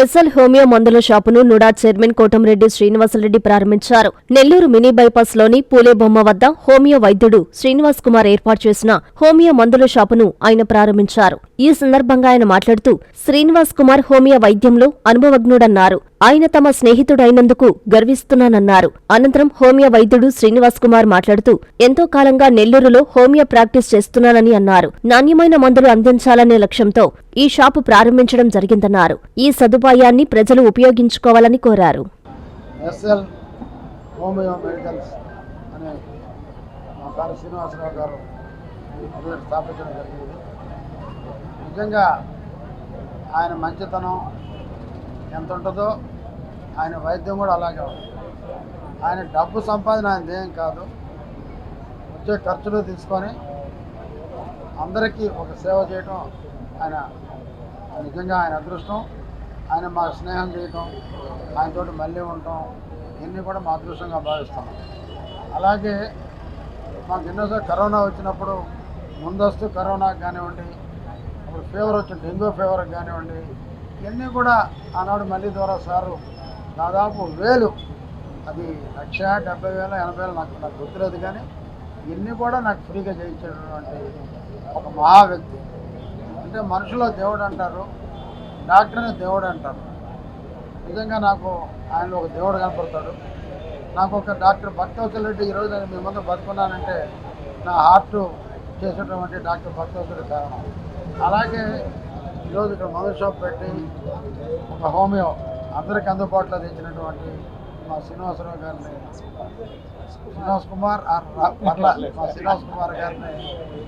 SL homeo మందుల షాపును NUDA chairman Kotamreddy Srinivasa Reddy ప్రారంభించారు. నెల్లూరు మినీ బైపాస్లోని పూలేబొమ్మ వద్ద హోమియో వైద్యుడు శ్రీనివాస్ కుమార్ ఏర్పాటు చేసిన హోమియో మందుల షాపును ఆయన ప్రారంభించారు. ఈ సందర్భంగా ఆయన మాట్లాడుతూ శ్రీనివాస్ కుమార్ హోమియో వైద్యంలో అనుభవజ్ఞుడన్నారు. ఆయన తమ స్నేహితుడైనందుకు గర్విస్తున్నానన్నారు. అనంతరం హోమియో వైద్యుడు శ్రీనివాస్ కుమార్ మాట్లాడుతూ ఎంతో కాలంగా నెల్లూరులో హోమియో ప్రాక్టీస్ చేస్తున్నానని అన్నారు. నాణ్యమైన మందులు అందించాలనే లక్ష్యంతో ఈ షాపు ప్రారంభించడం జరిగిందన్నారు. ఈ సదుపాయాన్ని ప్రజలు ఉపయోగించుకోవాలని కోరారు. ఎస్ఎల్ హోమియో మెడికల్స్ అనే మా సార్ శ్రీనివాసరావు గారు స్థాపించడం జరిగింది. నిజంగా ఆయన మంచితనం ఎంత ఉంటుందో ఆయన వైద్యం కూడా అలాగే ఉంది. ఆయన డబ్బు సంపాదన ఆయన ఏం కాదు. వచ్చే ఖర్చులు తీసుకొని అందరికీ ఒక సేవ చేయటం ఆయన నిజంగా ఆయన అదృష్టం. ఆయన మా స్నేహం చేయటం ఆయనతోటి మళ్ళీ ఉండటం ఇవన్నీ కూడా మా అదృష్టంగా భావిస్తాం. అలాగే మాకు ఎన్నోసారి కరోనా వచ్చినప్పుడు ముందస్తు కరోనా కానివ్వండి అప్పుడు ఫీవర్ వచ్చిన డెంగ్యూ ఫీవర్ కానివ్వండి ఇవన్నీ కూడా ఆనాడు మళ్ళీ ద్వారా సారు దాదాపు వేలు. అది లక్ష డెబ్బై వేల ఎనభై వేలు నాకు నాకు గుర్తులేదు కానీ ఇవన్నీ కూడా నాకు ఫ్రీగా చేయించేటటువంటి ఒక మహా వ్యక్తి అంటే మనుషులో దేవుడు అంటారు డాక్టర్ని దేవుడు అంటారు. నిజంగా నాకు ఆయన ఒక దేవుడు కనపడతాడు. నాకు ఒక డాక్టర్ భక్తవచల్ రెడ్డి ఈరోజు నేను మీ ముందు బతుకున్నానంటే నా హార్ట్ చేసినటువంటి డాక్టర్ భక్తవచల్ కారణం. అలాగే ఈరోజు ఇక్కడ మందు షాప్ పెట్టి ఒక హోమియో అందరికి అందుబాటులో తెచ్చినటువంటి మా శ్రీనివాసరావు గారిని శ్రీనివాస్ కుమార్ ఆర్ పర్ల మా శ్రీనివాస్ కుమార్ గారిని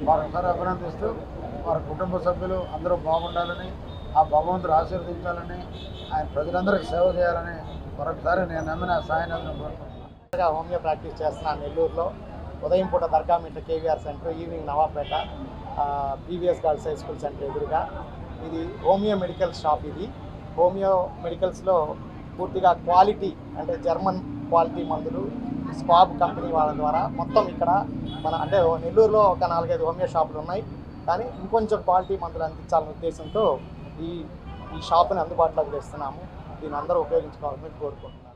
మరొకసారి అభినందిస్తూ వారి కుటుంబ సభ్యులు అందరూ బాగుండాలని ఆ భగవంతుడు ఆశీర్వదించాలని ఆయన ప్రజలందరికీ సేవ చేయాలని మరొకసారి నేను నమ్మిన సాయినాథ్ని కోరుకుంటున్నాను. హోమియో ప్రాక్టీస్ చేస్తున్నాను నెల్లూరులో. ఉదయం పూట Dargamitta KVR center evening Navapeta BVS girls high school center ఎదురుగా. ఇది హోమియో మెడికల్ షాప్ ఇది. హోమియో మెడికల్స్లో పూర్తిగా క్వాలిటీ అంటే జర్మన్ క్వాలిటీ మందులు స్పాబ్ కంపెనీ వాళ్ళ ద్వారా మొత్తం ఇక్కడ మన అంటే నెల్లూరులో ఒక నాలుగైదు హోమియో షాపులు ఉన్నాయి. కానీ ఇంకొంచెం క్వాలిటీ మందులు అందించాలనే ఉద్దేశంతో ఈ ఈ షాపుని అందుబాటులోకి తెస్తున్నాము. దీన్ని అందరూ ఉపయోగించుకోవాలని కోరుకుంటున్నాను.